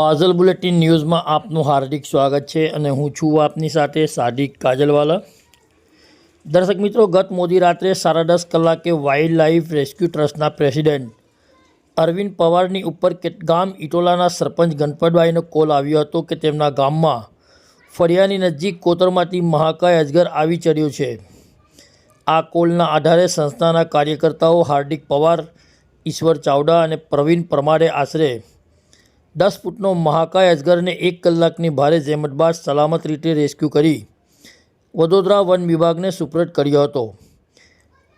કાજલ bulletin ન્યૂઝમાં આપનું હાર્દિક સ્વાગત છે અને હું છું આપની સાથે સાદિક કાજલવાલા. દર્શક મિત્રો, ગત મોદી રાત્રે સાડા દસ કલાકે વાઇલ્ડ લાઈફ રેસ્ક્યુ ટ્રસ્ટના પ્રેસિડેન્ટ અરવિંદ પવારની ઉપર કે ગામ ઇટોલાના સરપંચ ગણપતભાઈનો કોલ આવ્યો હતો કે તેમના ગામમાં ફળિયાની નજીક કોતરમાંથી મહાકાય અજગર આવી ચડ્યો છે. આ કોલના આધારે સંસ્થાના કાર્યકર્તાઓ હાર્દિક પવાર, ઈશ્વર ચાવડા અને પ્રવીણ પરમારે આશરે દસ ફૂટનો મહાકાય અજગરને એક કલાકની ભારે જહેમત બાદ સલામત રીતે રેસ્ક્યુ કરી વડોદરા વન વિભાગને સુપ્રત કર્યો હતો.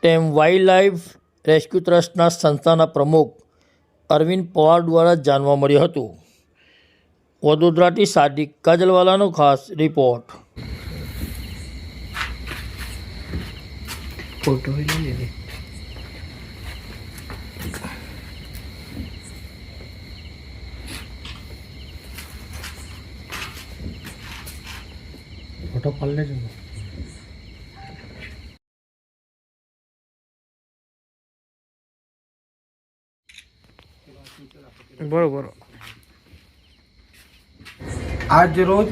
તેમ વાઇલ્ડ લાઈફ રેસ્ક્યુ ટ્રસ્ટના સંસ્થાના પ્રમુખ અરવિંદ પવાર દ્વારા જાણવા મળ્યું હતું. વડોદરાથી સાદિક કાજલવાલાનો ખાસ રિપોર્ટ. ફોટો લીધી ફોટો પાડી લેજો ને. બરોબર આજ રોજ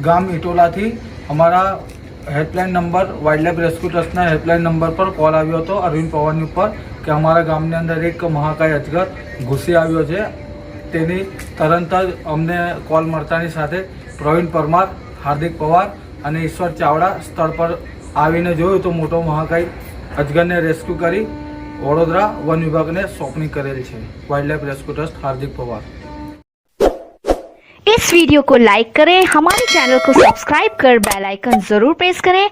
ગામ ઇટોલાથી અમારા હેલ્પલાઇન નંબર વાઇલ્ડલાઇફ રેસ્ક્યુ ટ્રસ્ટના હેલ્પલાઇન નંબર પર કોલ આવ્યો હતો અરવિંદ પવારની ઉપર કે અમારા ગામની અંદર એક મહાકાય અજગર ઘૂસી આવ્યો છે તેની તરત જ અમને કોલ મળતાની સાથે પ્રવીણ પરમાર હાર્દિક પવાર અને ઈશ્વર ચાવડા સ્થળ પર આવીને જોયું તો મોટો મહાકાય અજગરને રેસ્ક્યુ કરી વડોદરા વન વિભાગને સોંપણી કરેલ છે wildlife rescue trust Hardik Pawar इस वीडियो को लाइक करें हमारे चैनल को सब्सक्राइब कर बेल आइकन जरूर प्रेस करें